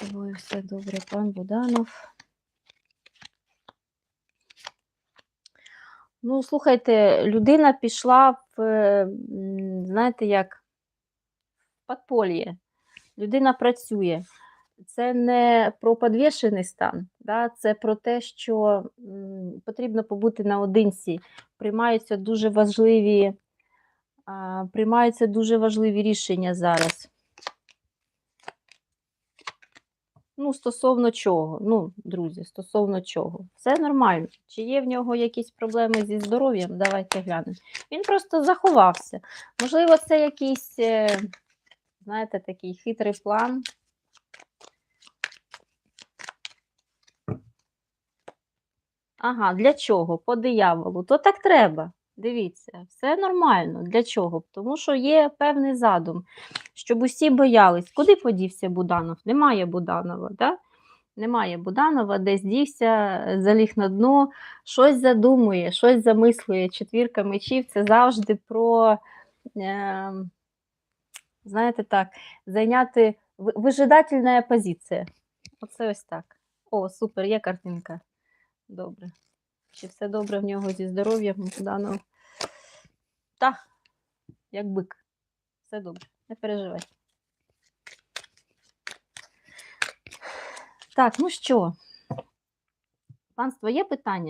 Тобою все добре, пан Буданов. Ну, слухайте, людина пішла в, знаєте, як в подполье. Людина працює. Це не про підвішений стан, да? це про те, що потрібно побути наодинці. Приймаються дуже важливі, приймаються дуже важливі рішення зараз. Ну, стосовно чого? Ну, друзі, стосовно чого? Все нормально. Чи є в нього якісь проблеми зі здоров'ям? Давайте глянемо. Він просто заховався. Можливо, це якийсь, е, знаєте, такий хитрий план. Ага, для чого? По дияволу. То так треба. Дивіться, все нормально. Для чого? Тому що є певний задум, щоб усі боялись. Куди подівся Буданов? Немає Буданова, да? Немає Буданова, десь дівся, заліг на дно, щось задумує, щось замислює. Четвірка мечів це завжди про, е, знаєте так, зайняти ви- вижидательна позиція. Оце ось так. О, супер, є картинка. Добре. Чи все добре в нього зі здоров'ям даного? Так, як бик. Все добре, не переживай. Так, ну що? Панство, є питання?